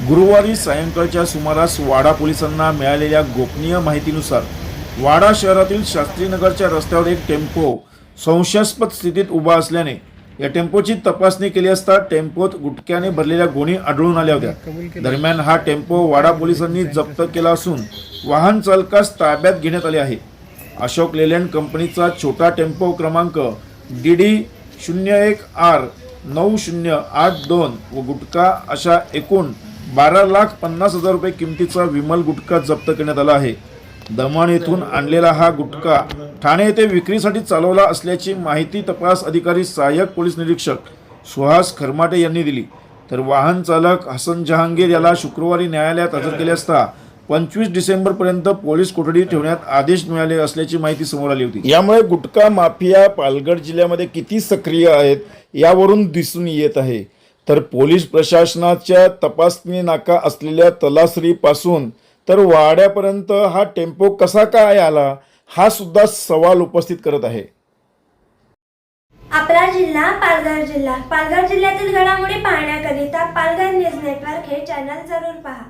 गुरुवारी सायंकाळच्या सुमारास वाडा पोलिसांना मिळालेल्या गोपनीय माहितीनुसार वाडा शहरातील शास्त्रीनगरच्या रस्त्यावर एक टेम्पो संशयास्पद स्थितीत उभा असल्याने या टेम्पोची तपासणी केली असता टेम्पोत गुटक्याने भरलेल्या गोणी आढळून आल्या होत्या. दरम्यान हा टेम्पो वाडा पोलिसांनी जप्त केला असून वाहन चालकास ताब्यात घेण्यात आले आहे. अशोक लेलँड कंपनीचा छोटा टेम्पो क्रमांक डी डी शून्य एक आर नऊ शून्य आठ दोन व गुटखा अशा एकूण बारा लाख पन्नास हजार रुपये किमतीचा विमल गुटखा जप्त करण्यात आला आहे. दमण येथून आणलेला हा गुटखा ठाणे येथे विक्रीसाठी चालवला असल्याची माहिती तपास अधिकारी सहाय्यक पोलीस निरीक्षक सुहास खरमाटे यांनी दिली. तर वाहन चालक हसन जहांगीर याला शुक्रवारी न्यायालयात हजर केले असता पंचवीस डिसेंबरपर्यंत पोलीस कोठडी ठेवण्यात आदेश मिळाले असल्याची माहिती समोर आली होती. यामुळे गुटखा माफिया पालघर जिल्ह्यामध्ये किती सक्रिय आहेत यावरून दिसून येत आहे. तर पोलीस प्रशासनाच्या तपासणी नाका असलेल्या तलासरीपासून तर वाड्यापर्यंत हा टेम्पो कसा काय आला हा सुद्धा सवाल उपस्थित करत आहे. आपला जिल्हा पालघर जिल्हा. पालघर जिल्ह्यातील घडामोडी पाहण्याकरिता पालघर न्यूज नेटवर्क हे चॅनल जरूर पहा.